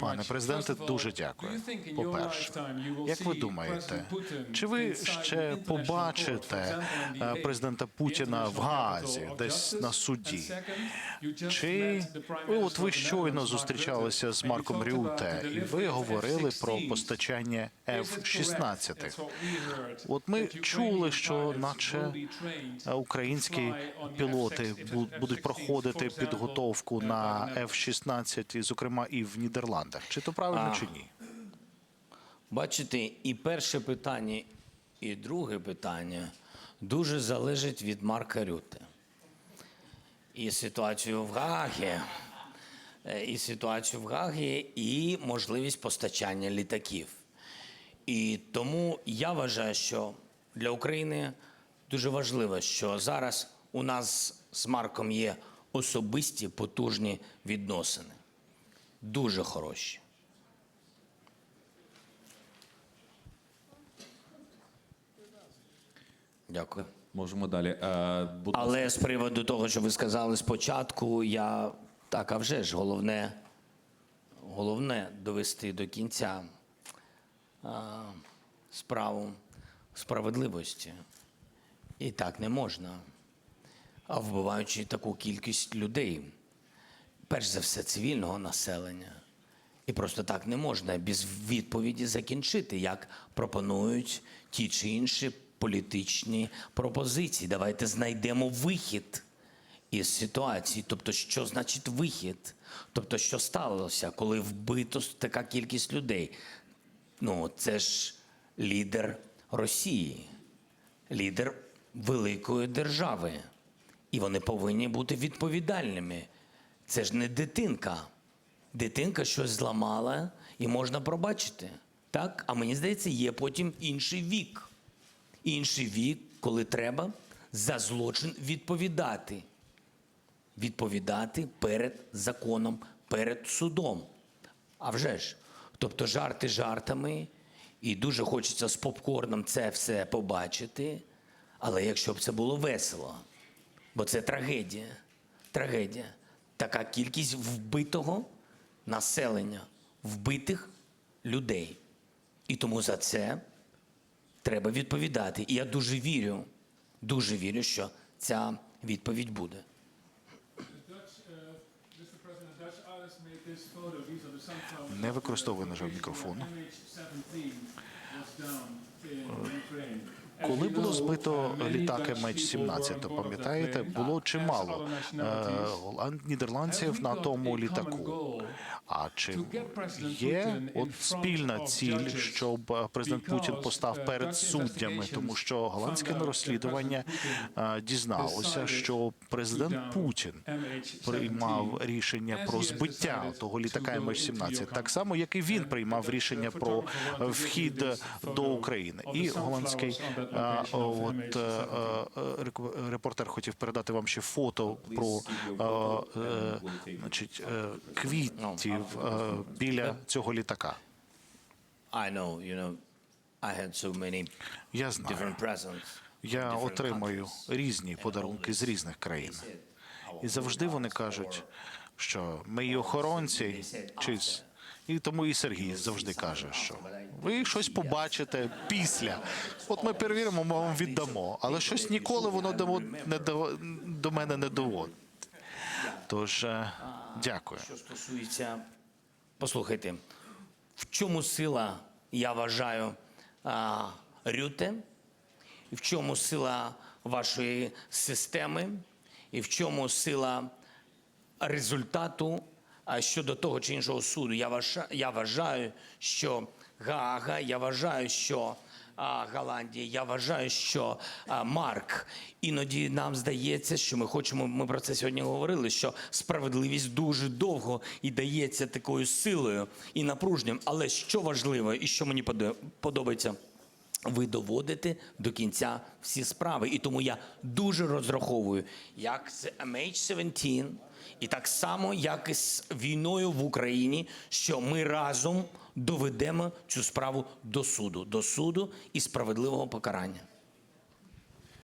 Пане президенте, дуже дякую. you will як ви думаєте, чи ви ще побачите е, президента Путіна в Гаазі, of десь на суді? Чи от ви щойно зустрічалися з Марком Рюте, і ви говорили про F-16s? постачання Is it correct? F-16? That's what we heard, От ми чули, що наче е, українські пілоти F-16s, бу- будуть F-16s, проходити підготовку uh, на by the Netherlands. F-16, і, зокрема і в Нідерландах. Чи то правильно, А. чи ні? Бачите, і перше питання, і друге питання дуже залежить від Марка Рюте. І ситуацію в Гагі, е, і ситуацію в Гагі, і можливість постачання літаків. І тому я вважаю, що для України дуже важливо, що зараз у нас з Марком є особисті потужні відносини. Дуже хороші. Дякую. Можемо далі. Е, будь. Але з приводу того, що ви сказали спочатку, я так, а вже ж головне, головне довести до кінця а, справу справедливості. І так не можна. А вбиваючи таку кількість людей, перш за все цивільного населення. І просто так не можна без відповіді закінчити, як пропонують ті чи інші політичні пропозиції. Давайте знайдемо вихід із ситуації. Тобто, що значить вихід? Тобто, що сталося, коли вбито така кількість людей? Ну, це ж лідер Росії, лідер великої держави. І вони повинні бути відповідальними. Це ж не дитинка. Дитинка щось зламала і можна пробачити. Так? А мені здається, є потім інший вік. Інший вік, коли треба за злочин відповідати. Відповідати перед законом, перед судом. А вже ж. Тобто жарти жартами, і дуже хочеться з попкорном це все побачити. Але якщо б це було весело, бо це трагедія. Трагедія. Така кількість вбитого населення, вбитих людей. І тому за це треба відповідати. І я дуже вірю, дуже вірю, що ця відповідь буде. Не використовує, на мікрофон. Коли було збито літак MH17, то пам'ятаєте, було чимало е, нідерландців на тому літаку. А чи є от спільна ціль, щоб е, президент Путін постав перед суддями, тому що голландське розслідування е, дізналося, що президент Путін приймав рішення про збиття того ліка MH17, так само як і він приймав рішення про вхід до України. І голландський от е, е, репортер хотів передати вам ще фото про е, е, значить, е, квітів е, біля цього літака. Я знаю. Я отримую різні подарунки з різних країн. І завжди вони кажуть, що ми і охоронці, чи і тому і Сергій завжди каже, що ви щось побачите після. От ми перевіримо, ми вам віддамо, але щось ніколи воно до, не до, до мене не доводить. Тож е, дякую. Що стосується, послухайте, в чому сила, я вважаю, Рюте, в чому сила вашої системи, і в чому сила результату а, щодо того чи іншого суду. Я вважаю, що Гаага, я вважаю, що Голландія, я вважаю, що Марк. Іноді нам здається, що ми хочемо. Ми про це сьогодні говорили. Що справедливість дуже довго і дається такою силою і напруженням. Але що важливо, і що мені подобається. Ви доводите до кінця всі справи. І тому я дуже розраховую, як з MH17, і так само, як і з війною в Україні, що ми разом доведемо цю справу до суду, до суду і справедливого покарання.